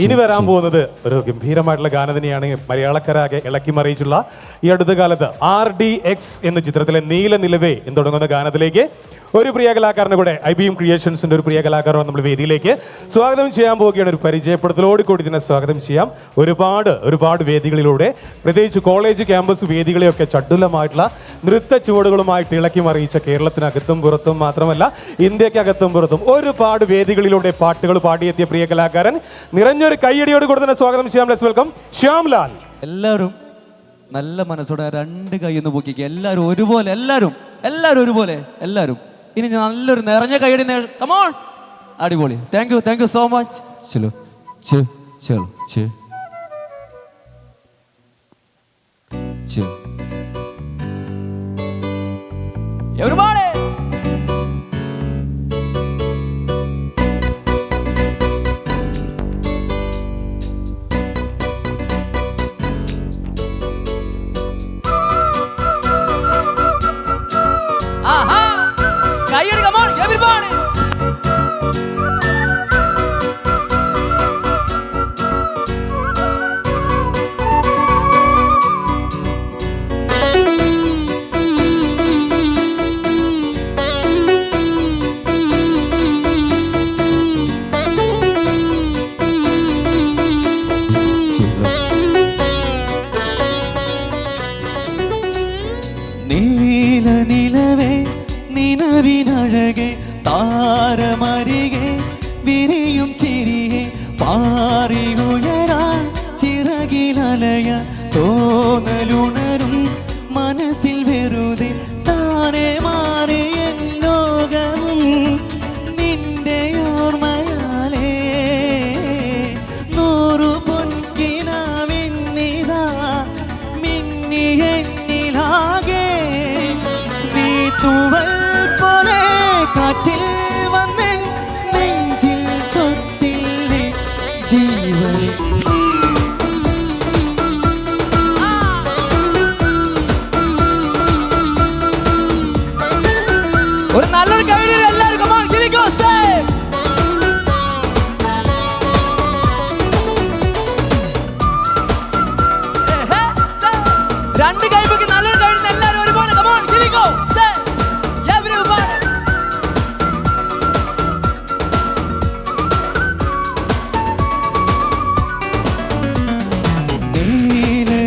ഇനി വരാൻ പോകുന്നത് ഒരു ഗംഭീരമായിട്ടുള്ള ഗാനം തന്നെയാണ് മലയാളക്കരാകെ ഇളക്കി മറിയിച്ചുള്ള ഈ അടുത്ത കാലത്ത് ആർ ഡി എക്സ് എന്ന ചിത്രത്തിലെ നീല നിലവേ എന്ന് തുടങ്ങുന്ന ഗാനത്തിലേക്ക് ഒരു പ്രിയ കലാകാരനെ കൂടെ ഐ ബി എം ക്രിയേഷൻസിന്റെ ഒരു പ്രിയ കലാകാരനെ നമ്മൾ വേദിയിലേക്ക് സ്വാഗതം ചെയ്യാൻ പോവുകയാണ്. ഒരു പരിചയപ്പെടുത്തലോട് കൂടി തന്നെ സ്വാഗതം ചെയ്യാം. ഒരുപാട് ഒരുപാട് വേദികളിലൂടെ പ്രത്യേകിച്ച് കോളേജ് ക്യാമ്പസ് വേദികളെയൊക്കെ ചടുലമായിട്ടുള്ള നൃത്ത ചുവടുകളുമായിട്ട് ഇളക്കി മറിയിച്ച കേരളത്തിനകത്തും പുറത്തും മാത്രമല്ല ഇന്ത്യക്കകത്തും പുറത്തും ഒരുപാട് വേദികളിലൂടെ പാട്ടുകൾ പാടിയെത്തിയ പ്രിയ കലാകാരൻ. നിറഞ്ഞൊരു കൈയടിയോട് കൂടി തന്നെ സ്വാഗതം ചെയ്യാം. Let's welcome Shyamlal. എല്ലാവരും നല്ല മനസ്സോടെ രണ്ട് കൈ ഒന്ന് പൊക്കിക്കുക എല്ലാവരും ഒരുപോലെ എല്ലാവരും എല്ലാവരും ഒരുപോലെ എല്ലാവരും. ഇനി നല്ലൊരു നിറഞ്ഞ കൈയടി കമോൺ അടിപൊളി. Thank you thank you so much ചലോ ചെ ചലോ ചെ. ചെ! നീല ഒരു നല്ലൊരു കവിത എല്ലാവർക്കും. രണ്ട് കൈപ്പൊക്കി നല്ലൊരു കവിത എല്ലാവരും ഒരുപോലെ. കമോൺ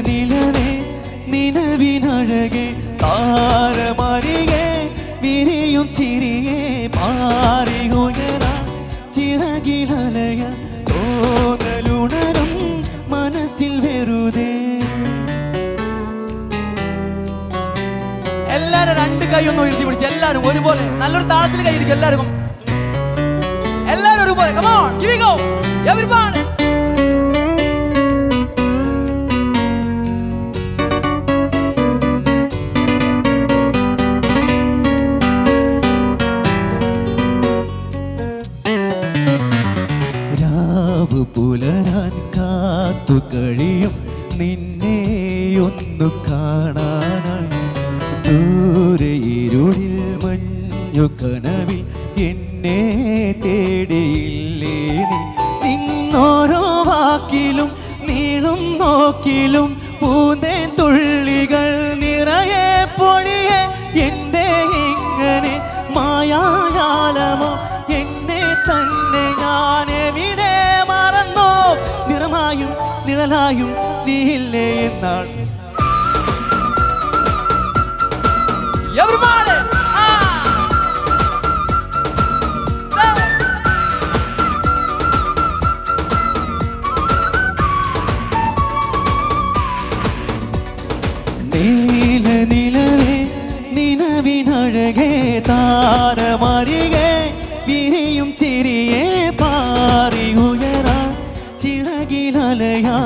നിലവേ നിലവിനഴകെ താരമരികെ വിരിയും ചിരിയെ പാറി ഉയരാ. ചിറകിലലയ തോന്നലുണരും മനസ്സിൽ വെറുതെ. എല്ലാരും രണ്ട് കൈ ഒന്ന് എഴുതി പിടിച്ച് എല്ലാരും ഒരുപോലെ. നല്ലൊരു താളത്തിൽ കൈ ഇരിക്കും എല്ലാവർക്കും. എല്ലാരും ഒരുപോലെ. കമോൺ ഗിവ് ഗോ പുലരാൻ കാത്തു കഴിയും. നിന്നെ ഒന്നു കാണാനായി ദൂരെ ഇരുളിൽ മഞ്ഞു കനവിൽ എന്നെ തേടിയില്ലേ നിന്നോരോ വാക്കിലും നീളും നോക്കിലും പൂന്തേ തുള്ളികൾ നിറയെ പൊഴിയെ. എന്റെ ഇങ്ങനെ മായാജാലമോ നിഴലായും നീയില്ലേ എന്നാണ്! നീല നിലവേ നിലവിനഴകെ താരമരികെ വിരിയും ചിരിയെ പാറി ഉയരാ ചിറകിലലയാ